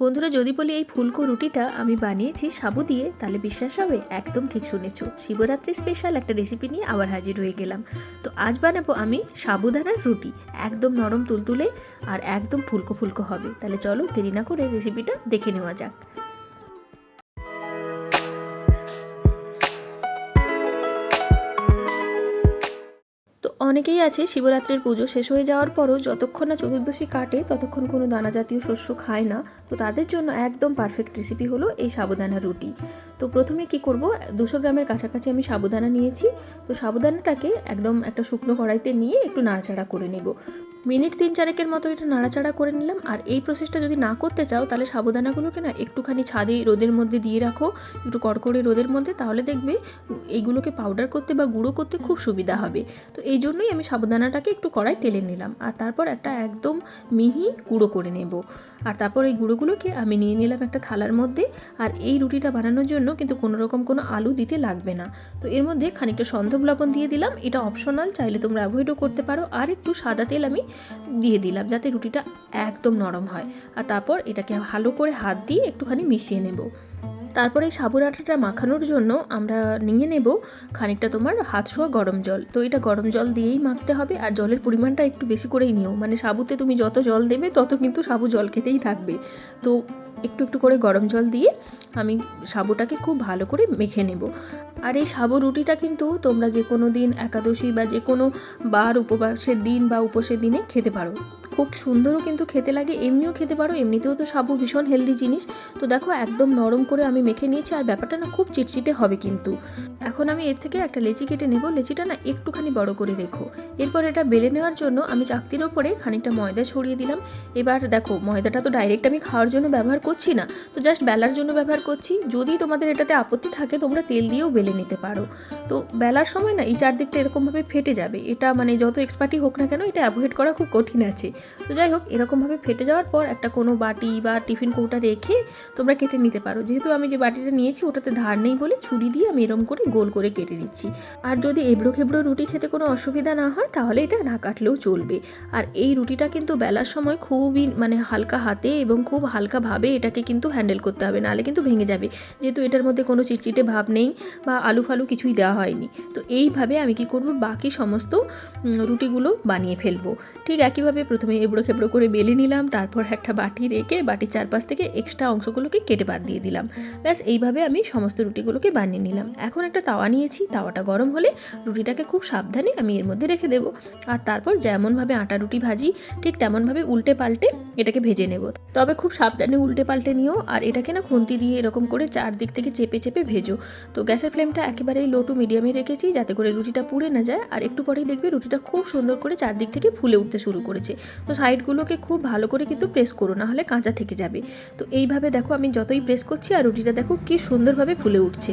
বন্ধুরা, যদি বলি এই ফুলকো রুটিটা আমি বানিয়েছি সাবু দিয়ে, তাহলে বিশ্বাস হবে একদম ঠিক শুনেছো। শিবরাত্রি স্পেশাল একটা রেসিপি নিয়ে আবার হাজির হয়ে গেলাম। তো আজ বানাবো আমি সাবুদানার রুটি। একদম নরম তুলতুলে আর একদম ফুলকো ফুলকো হবে। তাহলে চলো দেরি না করে রেসিপিটা দেখে নেওয়া যাক। অনেকেই আছে শিবরাত্রির পুজো শেষ হয়ে যাওয়ার পরও যতক্ষণ না চতুর্দশী কাটে, ততক্ষণ কোনো দানা জাতীয় শস্য খায় না। তো তাদের জন্য একদম পারফেক্ট রেসিপি হলো এই সাবুদানা রুটি। তো প্রথমে কি করব? দুশো গ্রামের কাছাকাছি আমি সাবুদানা নিয়েছি। তো সাবুদানাটাকে একদম একটা শুকনো কড়াইতে নিয়ে একটু নাড়াচাড়া করে নেব। মিনিট তিন চারেকের মতো এটা নাড়াচাড়া করে নিলাম। আর এই প্রসেসটা যদি না করতে চাও, তাহলে সাবুদানাগুলোকে না একটুখানি ছাদে রোদের মধ্যে দিয়ে রাখো। একটু কড়কড়ে রোদের মধ্যে, তাহলে দেখবে এইগুলোকে পাউডার করতে বা গুঁড়ো করতে খুব সুবিধা হবে। তো এই জন্যই আমি সাবুদানাটাকে একটু কড়াই টেলে নিলাম। আর তারপর একটা একদম মিহি গুঁড়ো করে নেব। আর তারপর এই গুঁড়োগুলোকে আমি নিয়ে নিলাম একটা থালার মধ্যে। আর এই রুটিটা বানানোর জন্য কিন্তু কোনো রকম কোনো আলু দিতে লাগবে না। তো এর মধ্যে খানিকটা সন্ধব লবণ দিয়ে দিলাম। এটা অপশনাল চাইলে তোমরা অ্যাভয়েডও করতে পারো। আর একটু সাদা তেল আমি দিয়ে দিলাম যাতে রুটিটা একদম নরম হয়। আর তারপর এটাকে ভালো করে হাত দিয়ে একটুখানি মিশিয়ে নেব। তারপরে এই সাবুর আটাটা মাখানোর জন্য আমরা নিয়ে নেব খানিকটা তোমার হাত শোয়া গরম জল। তো এটা গরম জল দিয়েই মাখতে হবে আর জলের পরিমাণটা একটু বেশি করেই নিও। মানে সাবুতে তুমি যত জল দেবে, তত কিন্তু সাবু জল খেতেই থাকবে। তো একটু একটু করে গরম জল দিয়ে আমি সাবুটাকে খুব ভালো করে মেখে নেব। আর এই সাবু রুটিটা কিন্তু তোমরা যে কোনো দিন একাদশী বা যে কোনো বার উপবাসের দিন বা উপোসের দিনে খেতে পারো। খুব সুন্দরও কিন্তু খেতে লাগে, এমনিও খেতে পারো, এমনিতেও তো সাবু ভীষণ হেলদি জিনিস। তো দেখো একদম নরম করে আমি মেখে নিয়েছি আর ব্যাপারটা না খুব চিটচিটে হবে কিন্তু। এখন আমি এর থেকে একটা লেচি কেটে নেব, লেচিটা না একটুখানি বড় করে রেখো। এরপর এটা বেলে নেওয়ার জন্য আমি চাকতির ওপরে খানিকটা ময়দা ছড়িয়ে দিলাম। এবার দেখো, ময়দাটা তো ডাইরেক্ট আমি খাওয়ার জন্য ব্যবহার করছি না। তো জাস্ট বেলার জন্য ব্যবহার করছি। যদি তোমাদের এটাতে আপত্তি থাকে, তোমরা তেল দিয়েও বেলে নিতে পারো। তো বেলার সময় না এই চারদিকটা এরকমভাবে ফেটে যাবে। এটা মানে যত এক্সপার্টই হোক না কেন এটা অ্যাভয়েড করা খুব কঠিন আছে। তো যাই হোক, এরকমভাবে ফেটে যাওয়ার পর একটা কোনো বাটি বা টিফিন কৌটা রেখে তোমরা কেটে নিতে পারো। যেহেতু আমি যে বাটিটা নিয়েছি ওটাতে ধার নেই বলে ছুরি দিয়ে আমি এরম করে গোল করে কেটে নিচ্ছি। আর যদি এবড়ো খেবড়ো রুটি খেতে কোনো অসুবিধা না হয়, তাহলে এটা না কাটলেও চলবে। আর এই রুটিটা কিন্তু বেলার সময় খুবই মানে হালকা হাতে এবং খুব হালকাভাবে এটাকে কিন্তু হ্যান্ডেল করতে হবে। নাহলে কিন্তু ভেঙে যাবে। যেহেতু এটার মধ্যে কোনো চিটচিটে ভাব নেই বা আলু ফালু কিছুই দেওয়া হয়নি। তো এইভাবে আমি কি করব? বাকি সমস্ত রুটিগুলো বানিয়ে ফেলব। ঠিক একইভাবে প্রথমে এবড়ো খেবড়ো করে বেলে নিলাম, তারপর একটা বাটি রেখে বাটির চারপাশ থেকে এক্সট্রা অংশগুলোকে কেটে বাদ দিয়ে দিলাম। ব্যাস, এইভাবে আমি সমস্ত রুটিগুলোকে বানিয়ে নিলাম। এখন একটা তাওয়া নিয়েছি, তাওয়াটা গরম হলে রুটিটাকে খুব সাবধানে আমি এর মধ্যে রেখে দেবো। আর তারপর যেমনভাবে আটা রুটি ভাজি, ঠিক তেমনভাবে উল্টে পাল্টে এটাকে ভেজে নেব। তবে খুব সাবধানে উল্টে পাল্টে নিও, আর এটাকে না খুন্তি দিয়ে এরকম করে চারদিক থেকে চেপে চেপে ভেজো। তো গ্যাসের ফ্লেমটা একেবারেই লো টু মিডিয়ামে রেখেছি, যাতে করে রুটিটা পুড়ে না যায়। আর একটু পরেই দেখবে রুটিটা খুব সুন্দর করে চারদিক থেকে ফুলে উঠতে শুরু করেছে। তো সাইডগুলোকে খুব ভালো করে কিন্তু প্রেস করো, না হলে কাঁচা থেকে যাবে। তো এইভাবে দেখো আমি যতই প্রেস করছি আর রুটিটা দেখো কি সুন্দরভাবে ফুলে উঠছে।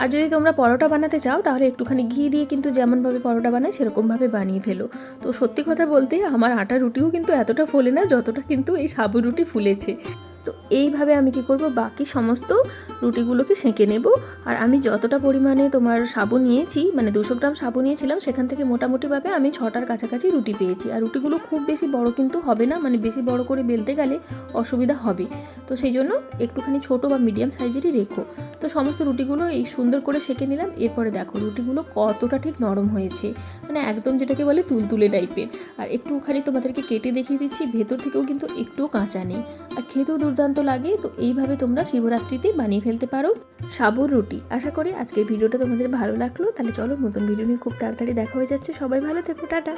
আর যদি তোমরা পরোটা বানাতে চাও, তাহলে একটুখানি ঘি দিয়ে কিন্তু যেমনভাবে পরোটা বানায়, সেরকমভাবে বানিয়ে ফেলো। তো সত্যি কথা বলতে, আমার আটা রুটিও কিন্তু এতটা ফোলে না, যতটা কিন্তু এই সাবু রুটি ফুলেছে। তো এইভাবে আমি কি করব? বাকি সমস্ত রুটিগুলোকে সেঁকে নেব। আর আমি যতটা পরিমাণে তোমার সাবু নিয়েছি মানে দুশো গ্রাম সাবু নিয়েছিলাম, সেখান থেকে মোটামুটিভাবে আমি ছটার কাছাকাছি রুটি পেয়েছি। আর রুটিগুলো খুব বেশি বড় কিন্তু হবে না মানে বেশি বড় করে বেলতে গেলে অসুবিধা হবে। তো সেই জন্য একটুখানি ছোট বা মিডিয়াম সাইজেরই রেখো। তো সমস্ত রুটিগুলো এই সুন্দর করে সেঁকে নিলাম। এরপরে দেখো রুটিগুলো কতটা ঠিক নরম হয়েছে। মানে একদম যেটাকে বলে তুলতুলে টাইপের। আর একটুখানি তোমাদেরকে কেটে দেখিয়ে দিচ্ছি, ভেতর থেকেও কিন্তু একটুও কাঁচা নেই। আর খেতেও দুর্দান্ত লাগে, তো এইভাবে তোমরা শিবরাত্রিতে বানিয়ে ফেলতে পারো সাবুর রুটি। আশা করি আজকের ভিডিওটা তোমাদের ভালো লাগল, তাহলে চলো নতুন ভিডিও নিয়ে খুব তাড়াতাড়ি দেখা হয়ে যাচ্ছে। সবাই ভালো থেকো, টাটা।